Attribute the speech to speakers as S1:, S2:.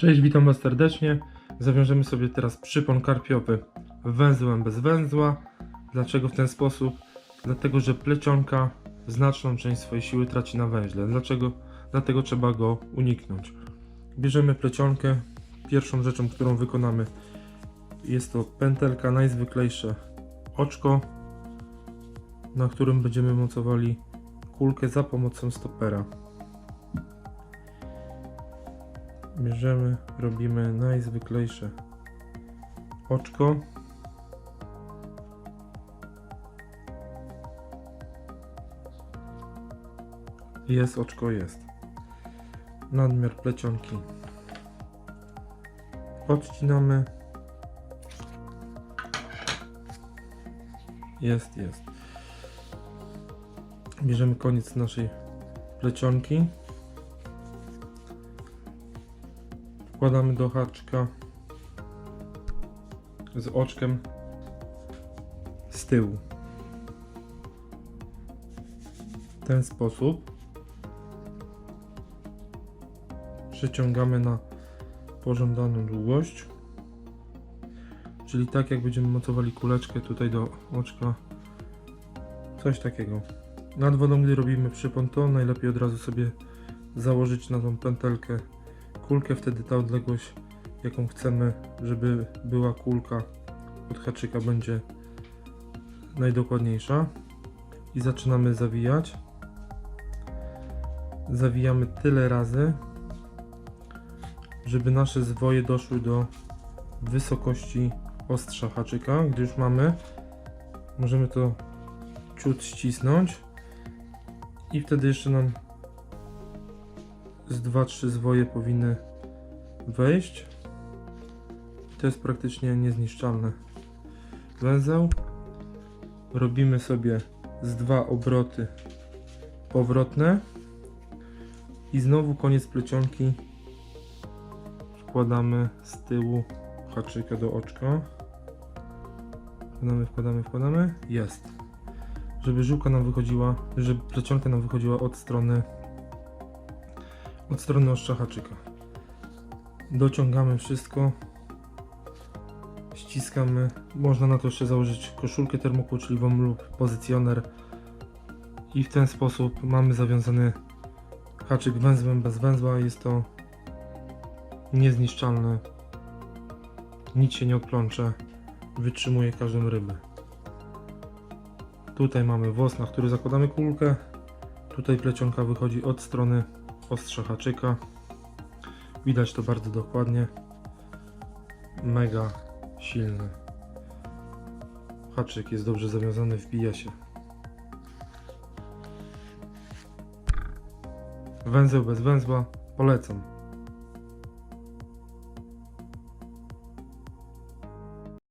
S1: Cześć, witam Was serdecznie. Zawiążemy sobie teraz przypon karpiowy węzłem bez węzła. Dlaczego w ten sposób? Dlatego, że plecionka znaczną część swojej siły traci na węźle. Dlaczego? Dlatego trzeba go uniknąć. Bierzemy plecionkę. Pierwszą rzeczą, którą wykonamy jest to pętelka najzwyklejsze oczko, na którym będziemy mocowali kulkę za pomocą stopera. Bierzemy, robimy najzwyklejsze oczko. Jest oczko, jest. Nadmiar plecionki. Odcinamy. Jest, jest. Bierzemy koniec naszej plecionki. Wkładamy do haczka z oczkiem z tyłu. W ten sposób przeciągamy na pożądaną długość. Czyli tak jak będziemy mocowali kuleczkę tutaj do oczka. Coś takiego. Nad wodą, gdy robimy przypon, to najlepiej od razu sobie założyć na tą pętelkę kulkę, wtedy ta odległość, jaką chcemy, żeby była kulka od haczyka, będzie najdokładniejsza. I zaczynamy zawijać. Zawijamy tyle razy, żeby nasze zwoje doszły do wysokości ostrza haczyka. Gdy już mamy, możemy to ciut ścisnąć i wtedy jeszcze nam z 2-3 zwoje powinny wejść. To jest praktycznie niezniszczalne. Węzeł. Robimy sobie z dwa obroty powrotne i znowu koniec plecionki wkładamy z tyłu haczyka do oczka. Wkładamy, wkładamy, wkładamy. Jest. Żeby żyłka nam wychodziła, żeby plecionka nam wychodziła od strony od strony ostrza haczyka. Dociągamy wszystko. Ściskamy. Można na to jeszcze założyć koszulkę termokłuczliwą lub pozycjoner. I w ten sposób mamy zawiązany haczyk węzłem bez węzła. Jest to niezniszczalne. Nic się nie odplącze. Wytrzymuje każdą rybę. Tutaj mamy włos, na który zakładamy kulkę. Tutaj plecionka wychodzi od strony ostrza haczyka. Widać to bardzo dokładnie. Mega silny. Haczyk jest dobrze zawiązany, wbija się. Węzeł bez węzła polecam.